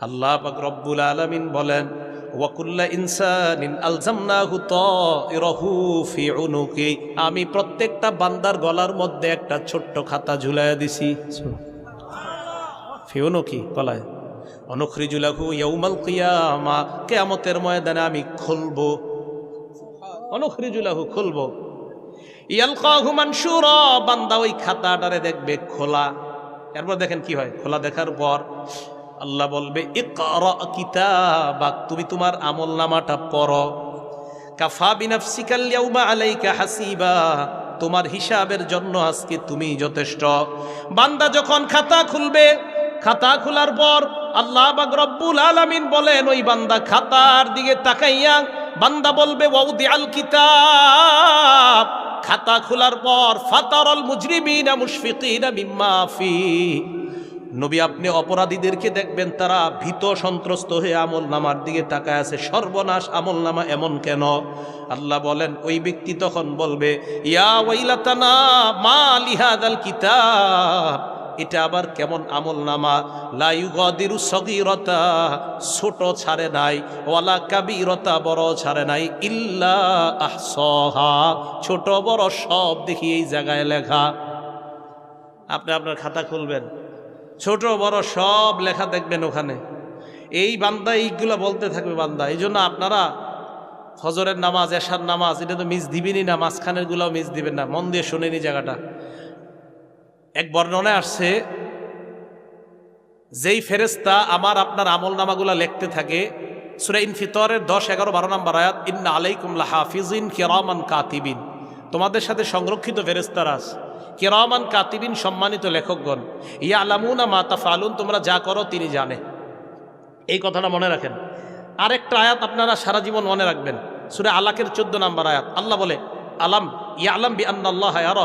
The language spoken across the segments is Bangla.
আল্লাহ পাক রব্বুল আলামিন বলেন ওয়াকুল্লা ইনসানিন আলজামনাহু তাইরাহু ফি উনুকি। আমি প্রত্যেকটা বান্দার গলার মধ্যে একটা ছোট্ট খাতা ঝুলাইয়া দিছি। ফি উনুকি, গলায়। অনুখরিজুলাহু ইয়াউমাল কিয়ামা। কিয়ামতের ময়দানে আমি খুলবো। অনুখরিজুলাহু খুলবো। ইয়ালকাহু মানশুরা। বান্দা ওই খাতাটারে দেখবে খোলা। এরপর দেখেন কি হয়? খোলা দেখার পর আল্লাহ বলবে কিতাবাক, তুমি তোমার আমল নামাটা ইয়াউমা আলাইকা তোমার হিসাবের জন্য আজকে তুমি যথেষ্ট। বান্দা যখন খাতা খুলবে, খাতা খোলার পর আল্লাহ রব্বুল আলামিন বলেন, ওই বান্দা খাতার দিকে তাকাইয়া, বান্দা বলবে ওয়াউদি আল কিতাব। খাতা খোলার পর, ফাতারল মুজরিমিনা মুশফিকিনা মিম্মা ফি। নবী আপনি অপরাধীদেরকে দেখবেন, তারা ভীত সন্ত্রস্ত হয়ে আমল নামার দিকে তাকায় আছে। সর্বনাশ আমল নামা এমন কেন? আল্লাহ বলেন, ওই ব্যক্তি তখন বলবে, ইয়া এটা আবার কেমন আমল নামা? লাইগদিরু সগীরতা, ছোট ছাড়ে নাই, ওয়ালা কাবিরতা, বড় ছাড়ে নাই, ইল্লা আহসহা। ছোট বড় সব দেখি এই জায়গায় লেখা। আপনি আপনার খাতা খুলবেন। ছোট বড় সব লেখা দেখবেন ওখানে। এই বান্দা এইগুলো বলতে থাকবে বান্দা। এই জন্য আপনারা ফজরের নামাজ, এশার নামাজ, এটা তো মিস দিবেনই না মাঝখানের গুলাও মিস দিবেন না। মন দিয়ে শোনেনি জায়গাটা। এক বর্ণনায় আসছে, যেই ফেরেস্তা আমার আপনার আমল নামাগুলা লিখতে থাকে, সুরা ইনফিতরের দশ, এগারো, বারো নম্বর আয়াত, ইন্না আলাইকুম হাফিজিন কিরামান কাতিবিন। তোমাদের সাথে সংরক্ষিত ফেরেস্তারা আছে। কিরামান কাতিবিন সম্মানিত লেখকগণ ইয়া আলামুনা মাতা ফালুন তোমরা যা করো তিনি জানে। এই কথাটা মনে রাখেন। আরেকটা আয়াত আপনারা সারা জীবন মনে রাখবেন। সুরে আলাকের চোদ্দ নাম্বার আয়াত। আল্লাহ বলে, আলাম ইয়া আলাম বি আন্নাল্লাহ আর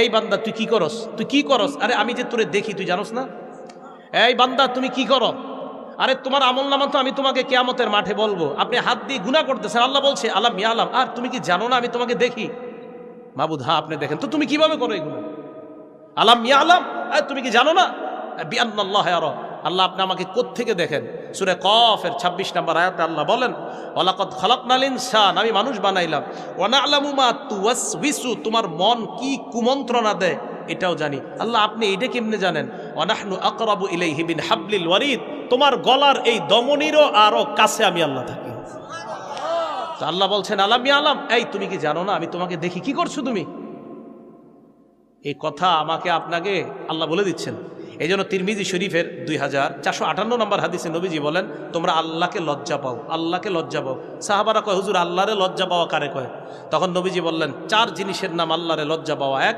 এই বান্দা, তুই কি করস? তুই কি করস? আরে, আমি যে তোরে দেখি, তুই জানোস না? এই বান্দা, তুমি কি করো? আরে, তোমার আমল নামা তো আমি তোমাকে কেয়ামতের মাঠে বলব। আপনি হাত দিয়ে গুণা করতেছেন। আল্লাহ বলছে, আলাম ইয়া আলাম আর তুমি কি জানো না আমি তোমাকে দেখি? মাবুদ হ্যাঁ আপনি দেখেন। তো তুমি কীভাবে করো এগুলো? আলাম ইয়া আলাম? তুমি কি জানো না? বিআল্লাহ আর আল্লাহ, আপনি আমাকে কোত্থেকে দেখেন? সুরে কফের ২৬ নাম্বার আয়াতে আল্লাহ বলেন ওলাকত খলাকনাল ইনসান আমি মানুষ বানাইলাম। ওনা আলামুমা তুয়াসবিসু তোমার মন কি কুমন্ত্রণা দেয়? এটাও জানি। আল্লাহ, আপনি এটা কেমনে জানেন? অনাহনু আকরাবু ইলাইহি বিন হাবলিল ওয়ারিদ তোমার গলার এই দমনিরও আরও কাছে আমি আল্লাহ থাকি। তো আল্লাহ বলছেন, আলাম আলাম? এই, তুমি কি জানো না? আমি তোমাকে দেখি, কি করছ তুমি? এই কথা আমাকে আপনাকে আল্লাহ বলে দিচ্ছেন। এই জন্য তিরমিজি শরীফের দুই হাজার চারশো আটান্ন নম্বর হাদিসে নবীজি বলেন, তোমরা আল্লাহকে লজ্জা পাও, আল্লাহকে লজ্জা পাও। সাহাবারা কয়, হুজুর, আল্লাহরে লজ্জা পাওয়া কারে কয়? তখন নবীজি বললেন, চার জিনিসের নাম আল্লাহরে লজ্জা পাওয়া। এক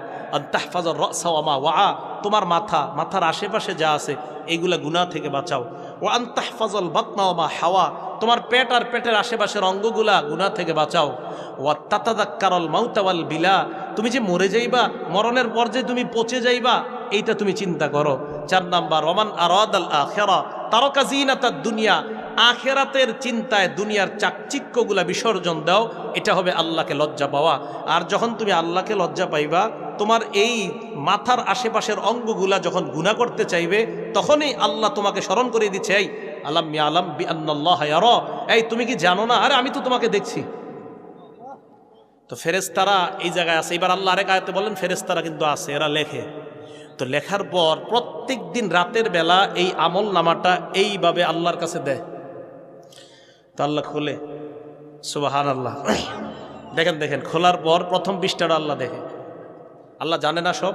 তাহফাজর রসাওয়ামা ওয়া তোমার মাথা, মাথার আশেপাশে যা আছে, এইগুলা গুনাহ থেকে বাঁচাও। ও আন্তাহফাজল বাতনাওয়ামা হাওয়া, তোমার পেট আর পেটের আশেপাশের অঙ্গগুলা গুনাহ থেকে বাঁচাও। ওয়া তাতাদাক্কারল মাউতাওয়াল বিলা, তুমি যে মরে যাইবা, মরণের পর যে তুমি পচে যাইবা, এইটা তুমি চিন্তা করো। চার নাম্বার রমান আরাদ আল আখেরা, তারকা জিনাতার দুনিয়া, আখেরাতের চিন্তায় দুনিয়ার চাকচিক্যগুলা বিসর্জন দাও, এটা হবে আল্লাহকে লজ্জা পাওয়া। আর যখন তুমি আল্লাহকে লজ্জা পাইবা তোমার এই মাথার আশেপাশের অঙ্গগুলা যখন গুণা করতে চাইবে, তখনই আল্লাহ তোমাকে স্মরণ করে দিচ্ছে, এই, আলাম মিয়া আলাম বি আন্নাল্লাহ এই, তুমি কি জানো না? আরে, আমি তো তোমাকে দেখছি। তো ফেরেস্তারা এই জায়গায় আছে। এবার আল্লাহ আরেক আয়তে বলেন ফেরেস্তারা কিন্তু আছে, এরা লেখে। তো লেখার পর প্রত্যেক দিন রাতের বেলা এই আমল নামাটা এইভাবে আল্লাহর কাছে দেয়। তো আল্লাহ খোলে। সুবাহান আল্লাহ দেখেন দেখেন, খোলার পর প্রথম পৃষ্ঠাটা আল্লাহ দেখে। আল্লাহ জানে না সব।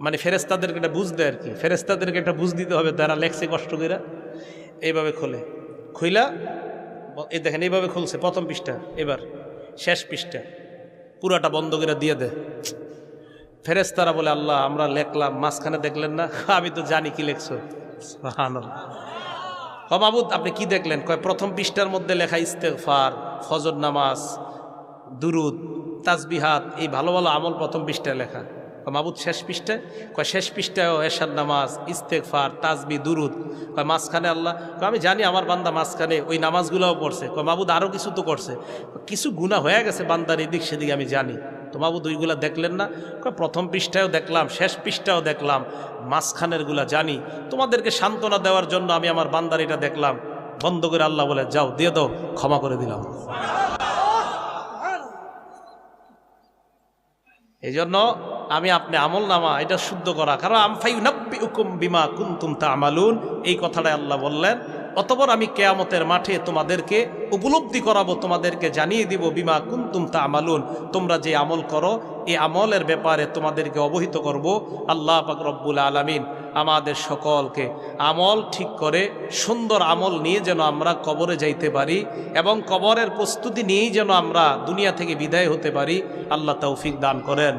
মানে ফেরেস্তাদেরকে এটা বুঝ দেয় আর কি। ফেরেস্তাদেরকে এটা বুঝ দিতে হবে, তারা লেখছে কষ্ট করে এইভাবে খোলে। খুইলা এই দেখেন, এইভাবে খুলছে প্রথম পৃষ্ঠা। এবার শেষ পৃষ্ঠা। পুরাটা বন্ধ করে দিয়ে দে ফেরেস্তারা বলে, আল্লাহ, আমরা লেখলাম, মাঝখানে দেখলেন না, আমি তো জানি কি লেখছো। হমাবুদ আপনি কি দেখলেন? কয়, প্রথম পৃষ্ঠার মধ্যে লেখা ইস্তেফার ফজর নামাজ দুরুদ তাজবিহাত এই ভালো ভালো আমল প্রথম পৃষ্ঠায় লেখা। মাবুদ শেষ পৃষ্ঠায়? কয় শেষ পৃষ্ঠায়ও এশার নামাজ ইস্তেকফার তাজবি দুরুদ। কয় মাঝখানে আল্লাহ কয় আমি জানি আমার বান্দা মাঝখানে ওই নামাজগুলোও পড়ছে। কয় মাবুদ আরও কিছু তো করছে। কিছু গুণা হয়ে গেছে বান্দার এদিক সেদিকে আমি জানি। তো মাবুদ দুইগুলা দেখলেন না? কয়, প্রথম পৃষ্ঠায়ও দেখলাম শেষ পৃষ্ঠাও দেখলাম মাঝখানেরগুলা জানি। তোমাদেরকে সান্ত্বনা দেওয়ার জন্য আমি আমার বান্দারিটা দেখলাম। বন্ধ করে আল্লাহ বলে যাও দিয়ে দাও ক্ষমা করে দিলাম। এই জন্য আমি আপনি আমল নামা এটা শুদ্ধ করা। কারণ আমফাই নব্বি উকুম বিমা কুন্তুম তা আমালুন এই কথাটা আল্লাহ বললেন। অতপর আমি কেয়ামতের মাঠে তোমাদেরকে উপলব্ধি করাবো, তোমাদেরকে জানিয়ে দিব, বিমা কুন্তুম তা আমালুন তোমরা যে আমল করো এই আমলের ব্যাপারে তোমাদেরকে অবহিত করব। আল্লাহ পাক রব্বুল আলমিন আমাদের সকলকে আমল ঠিক করে, সুন্দর আমল নিয়ে যেন আমরা কবরে যাইতে পারি এবং কবরের প্রস্তুতি নিয়েই যেন আমরা দুনিয়া থেকে বিদায় হতে পারি। আল্লাহ তৌফিক দান করেন।